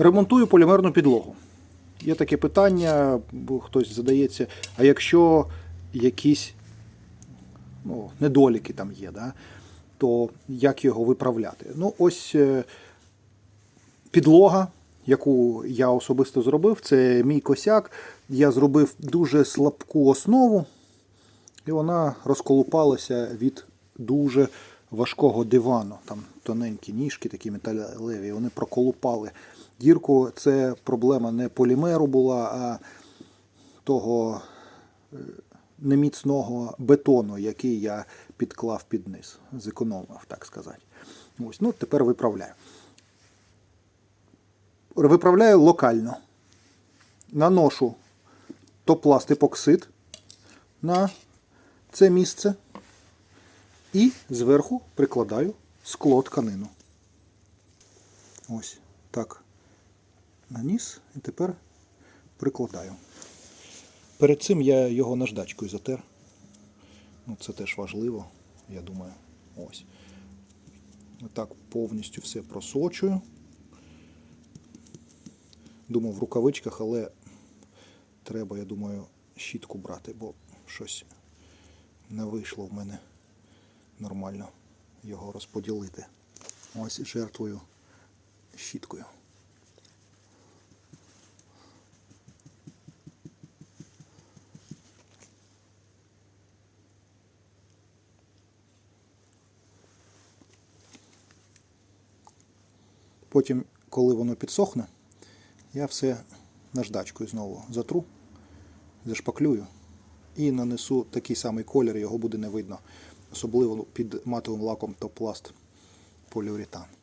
Ремонтую полімерну підлогу. Є таке питання, бо хтось задається, а якщо якісь ну, недоліки там є, да, то як його виправляти? Ну, ось е, підлога, яку я особисто зробив, це мій косяк. Я зробив дуже слабку основу, і вона розколупалася від дуже важкого дивану. Там тоненькі ніжки, такі металеві, вони проколупали дірку. Це проблема не полімеру була, а того е, неміцного бетону, який я підклав під низ, зекономив, так сказати. Ось, ну, тепер виправляю. Виправляю локально. Наношу топласт епоксид на це місце і зверху прикладаю скло тканину. Ось так. Наніс і тепер прикладаю. Перед цим я його наждачкою затер. Ну, це теж важливо, я думаю. Ось. Отак повністю все просочую. Думав в рукавичках, але треба, я думаю, щітку брати, бо щось не вийшло в мене нормально його розподілити. Ось жертвою щіткою. Потім, коли воно підсохне, я все наждачкою знову затру, зашпаклюю і нанесу такий самий колір, його буде не видно. Особливо під матовим лаком топласт поліуретан.